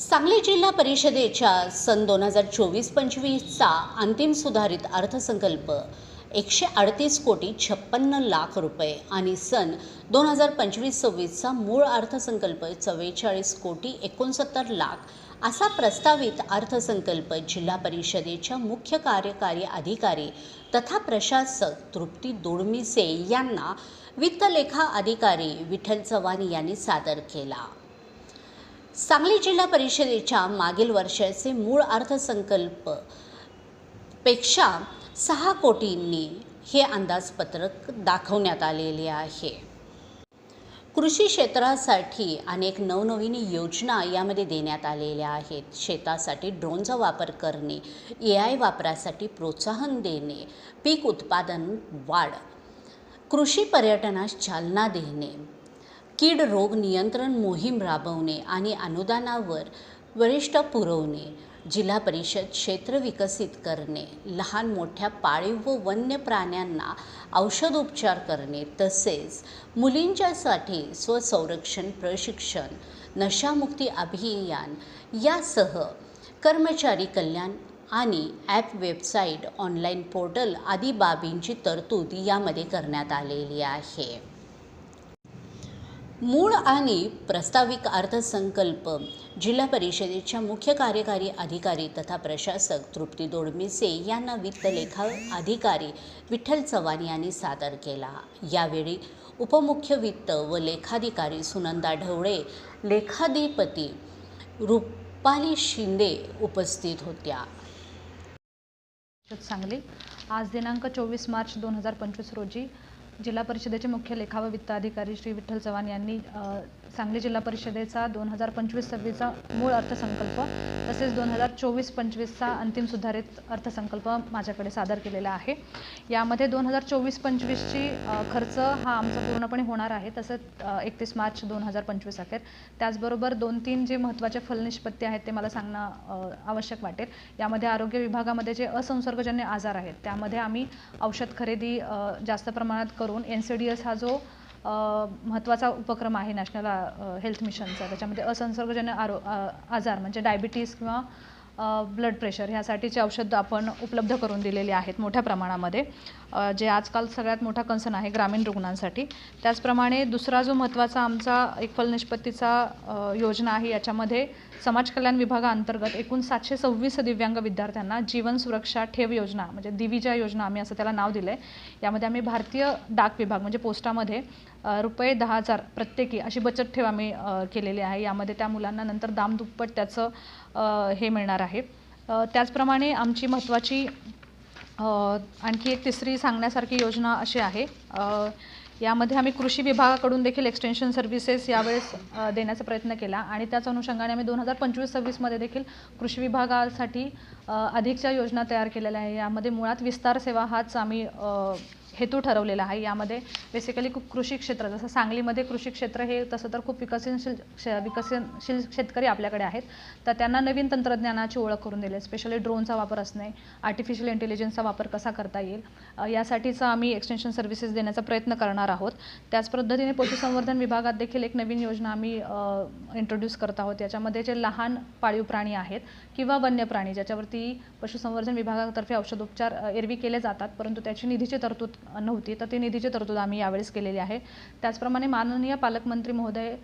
सांगली जिल्हा परिषदेच्या सन दोन हजार चोवीस पंचवीसचा अंतिम सुधारित अर्थसंकल्प एकशे अडतीस कोटी छप्पन्न लाख रुपये आणि सन दोन हजार पंचवीस सव्वीसचा मूळ अर्थसंकल्प चव्वेचाळीस कोटी एकोणसत्तर लाख असा प्रस्तावित अर्थसंकल्प जिल्हा परिषदेच्या मुख्य कार्यकारी अधिकारी तथा प्रशासक तृप्ती दोडमिसे यांना वित्तलेखा अधिकारी विठ्ठल चव्हाण यांनी सादर केला. सांगली जिल्हा परिषदेच्या मागील वर्षाचे मूळ अर्थसंकल्पपेक्षा सहा कोटींनी हे अंदाजपत्रक दाखवण्यात आलेले आहे. कृषी क्षेत्रासाठी अनेक नवनवीन योजना यामध्ये देण्यात आलेल्या आहेत. शेतासाठी ड्रोनचा वापर करणे ए आय वापरासाठी प्रोत्साहन देणे पीक उत्पादन वाढ कृषी पर्यटनास चालना देणे कीड रोग नियंत्रण मोहीम राबवणे आणि अनुदानावर वरिष्ठ पुरवणे जिल्हा परिषद क्षेत्र विकसित करणे लहान मोठ्या पाळीव व वन्य प्राण्यांना औषधोपचार करणे तसेच मुलींच्यासाठी स्वसंरक्षण प्रशिक्षण नशामुक्ती अभियान यासह कर्मचारी कल्याण आणि ॲप वेबसाईट ऑनलाईन पोर्टल आदी बाबींची तरतूद यामध्ये करण्यात आलेली आहे. मूळ आणि प्रस्ताविक अर्थसंकल्प जिल्हा परिषदेच्या मुख्य कार्यकारी अधिकारी तथा प्रशासक तृप्ती दोडमिसे यांना वित्त लेखा अधिकारी विठ्ठल चव्हाण यांनी सादर केला. यावेळी उपमुख्य वित्त व लेखाधिकारी सुनंदा ढवळे लेखाधिपती रुपाली शिंदे उपस्थित होत्या. सांगली. आज दिनांक चोवीस मार्च दोन हजार पंचवीस रोजी जिल्हा परिषदेचे मुख्य लेखा व वित्त अधिकारी श्री विठ्ठल चव्हाण यांनी सांगली जिल्हा परिषदेचा दोन हजार पंचवीस सव्वीसचा मूळ अर्थसंकल्प तसेच दोन हजार चोवीस पंचवीसचा अंतिम सुधारित अर्थसंकल्प माझ्याकडे सादर केलेला आहे. यामध्ये दोन हजार चोवीस पंचवीसची खर्च हा आमचा पूर्णपणे होणार आहे. तसंच एकतीस मार्च दोन हजार पंचवीस अखेर. त्याचबरोबर दोन तीन जे महत्त्वाचे फलनिष्पत्ती आहेत ते मला सांगणं आवश्यक वाटेल. यामध्ये आरोग्य विभागामध्ये जे असंसर्गजन्य आजार आहेत त्यामध्ये आम्ही औषध खरेदी जास्त प्रमाणात करून एन सी डी एस हा जो महत्त्वाचा उपक्रम आहे नॅशनल हेल्थ मिशनचा. त्याच्यामध्ये असंसर्गजन्य आरो आजार म्हणजे डायबिटीस किंवा ब्लड प्रेशर ह्यासाठीचे औषधं आपण उपलब्ध करून दिलेली आहेत मोठ्या प्रमाणामध्ये. जे आजकाल सगळ्यात मोठा कन्सर्न आहे ग्रामीण रुग्णांसाठी. त्याचप्रमाणे दुसरा जो महत्त्वाचा आमचा एक फलनिष्पत्तीचा योजना आहे याच्यामध्ये समाज कल्याण विभागाअंतर्गत एकूण सातशे सव्वीस दिव्यांग विद्यार्थ्यांना जीवन सुरक्षा ठेव योजना म्हणजे दिविजा योजना आम्ही असं त्याला नाव दिलं आहे यामध्ये आम्ही भारतीय डाक विभाग म्हणजे पोस्टामध्ये रुपये दहा हजार प्रत्येकी अशी बचत ठेव आम्ही केलेली आहे. यामध्ये त्या मुलांना नंतर दामदुप्पट त्याचं हे मिळणार आहे. त्याचप्रमाणे आमची महत्त्वाची आणखी एक तिसरी सांगण्यासारखी योजना अशी आहे. यामध्ये आम्ही कृषी विभागाकडून देखील एक्सटेन्शन सर्व्हिसेस यावेळेस देण्याचा प्रयत्न केला. आणि त्याच अनुषंगाने आम्ही दोन हजार पंचवीस सव्वीसमध्ये देखील कृषी विभागासाठी अधिकच्या योजना तयार केलेल्या आहे. यामध्ये मुळात विस्तार सेवा हाच आम्ही हेतू ठरवलेला आहे. यामध्ये बेसिकली खूप कृषी क्षेत्र जसं सांगलीमध्ये कृषी क्षेत्र हे तसं तर खूप विकसनशील श विकसनशील शेतकरी आपल्याकडे आहेत. तर त्यांना नवीन तंत्रज्ञानाची ओळख करून दिली. स्पेशली ड्रोनचा वापर असणे आर्टिफिशियल इंटेलिजन्सचा वापर कसा करता येईल यासाठीचा आम्ही एक्सटेन्शन सर्व्हिसेस देण्याचा प्रयत्न करणार आहोत. त्याच पद्धतीने पशुसंवर्धन विभागात देखील एक नवीन योजना आम्ही इंट्रोड्यूस करत आहोत. याच्यामध्ये जे लहान पाळीव प्राणी आहेत किंवा वन्य प्राणी ज्याच्यावरती पशुसंवर्धन विभागातर्फे औषधोपचार एरवी केले जातात परंतु त्याची निधीची तरतूद नव्हती. तर ती निधीची तरतूद आम्ही यावेळेस केलेली आहे. त्याचप्रमाणे माननीय पालकमंत्री महोदय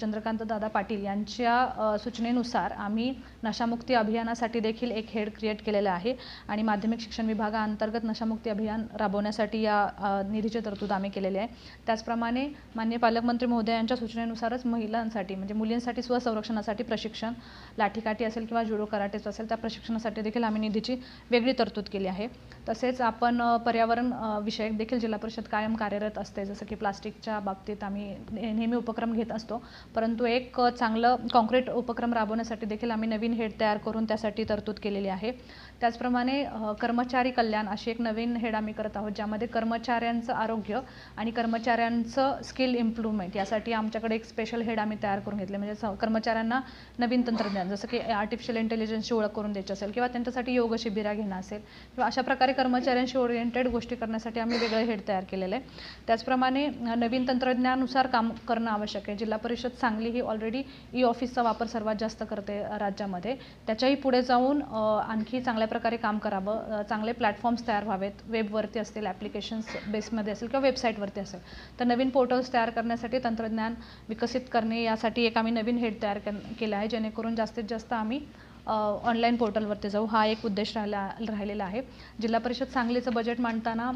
चंद्रकांत दादा पाटील यांच्या सूचनेनुसार आम्ही नशामुक्ती अभियानासाठी देखील एक हेड क्रिएट केलेलं आहे आणि माध्यमिक शिक्षण विभागाअंतर्गत नशामुक्ती अभियान राबवण्यासाठी या निधीची तरतूद आम्ही केलेली आहे. त्याचप्रमाणे मान्य पालकमंत्री महोदयांच्या सूचनेनुसारच महिलांसाठी म्हणजे मुलींसाठी स्वसंरक्षणासाठी प्रशिक्षण लाठीकाठी असेल किंवा जुडो कराटेचं असेल त्या प्रशिक्षणासाठी देखील आम्ही निधीची वेगळी तरतूद केली आहे. तसेच आपण पर्यावरण विषयक देखील जिल्हा परिषद कायम कार्यरत असते जसं की प्लास्टिकच्या बाबतीत आम्ही ने- नेहमी उपक्रम घेत असतो. परंतु एक चांगलं कॉन्क्रीट उपक्रम राबवण्यासाठी देखील आम्ही नवीन हेड तयार करून त्यासाठी तरतूद केलेली आहे. त्याचप्रमाणे कर्मचारी कल्याण अशी एक नवीन हेड आम्ही करत आहोत ज्यामध्ये कर्मचाऱ्यांचं आरोग्य आणि कर्मचाऱ्यांचं स्किल इम्प्रूव्हमेंट यासाठी आमच्याकडे एक स्पेशल हेड आम्ही तयार करून घेतले म्हणजे स- कर्मचाऱ्यांना नवीन तंत्रज्ञान जसं की आर्टिफिशियल इंटेलिजन्सची ओळख करून द्यायची असेल किंवा त्यांच्यासाठी योग शिबिरा घेणं असेल किंवा अशा प्रकारे कर्मचाऱ्यांशी ओरिएंटेड गोष्टी करण्यासाठी आम्ही वेगळं हेड तयार केलेलं आहे. त्याचप्रमाणे नवीन तंत्रज्ञानानुसार काम करणं आवश्यक आहे जिल्हा परिषद सांगली ही ऑलरेडी ई ऑफिसचा वापर सर्वात जास्त करते राज्यामध्ये. त्याच्याही पुढे जाऊन आणखी चांगल्या प्रकारे काम करावं. चांगले प्लॅटफॉर्म्स तयार व्हावेत. वेबवरती असतील ॲप्लिकेशन्स बेसमध्ये असेल किंवा वेबसाईटवरती असेल. तर नवीन पोर्टल्स तयार करण्यासाठी तंत्रज्ञान विकसित करणे यासाठी एक आम्ही नवीन हेड तयार केलं आहे. जेणेकरून जास्तीत जास्त आम्ही ऑनलाईन पोर्टलवरती जाऊ. हा एक उद्देश राहिला राहिलेला आहे. जिल्हा परिषद सांगलीचं बजेट मांडताना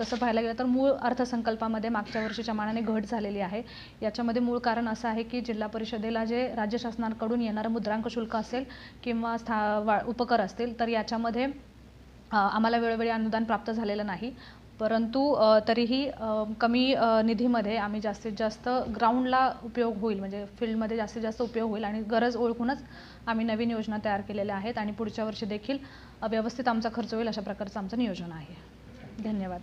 तसं पाहायला गेलं तर मूळ अर्थसंकल्पामध्ये मागच्या वर्षीच्या मानाने घट झालेली आहे. याच्यामध्ये मूळ कारण असं आहे की जिल्हा परिषदेला जे राज्य शासनाकडून येणारं मुद्रांक शुल्क असेल किंवा स्था वा उपकर असतील तर याच्यामध्ये आम्हाला वेळोवेळी अनुदान प्राप्त झालेलं नाही. परंतु तरीही कमी निधीमध्ये आम्ही जास्तीत जास्त ग्राउंडला उपयोग होईल म्हणजे फील्डमध्ये जास्तीत जास्त उपयोग होईल आणि गरज ओळखूनच आम्ही नवीन योजना तयार केलेल्या आहेत आणि पुढच्या वर्षी देखील व्यवस्थित आमचा खर्च होईल अशा प्रकारचं आमचं नियोजन आहे. धन्यवाद.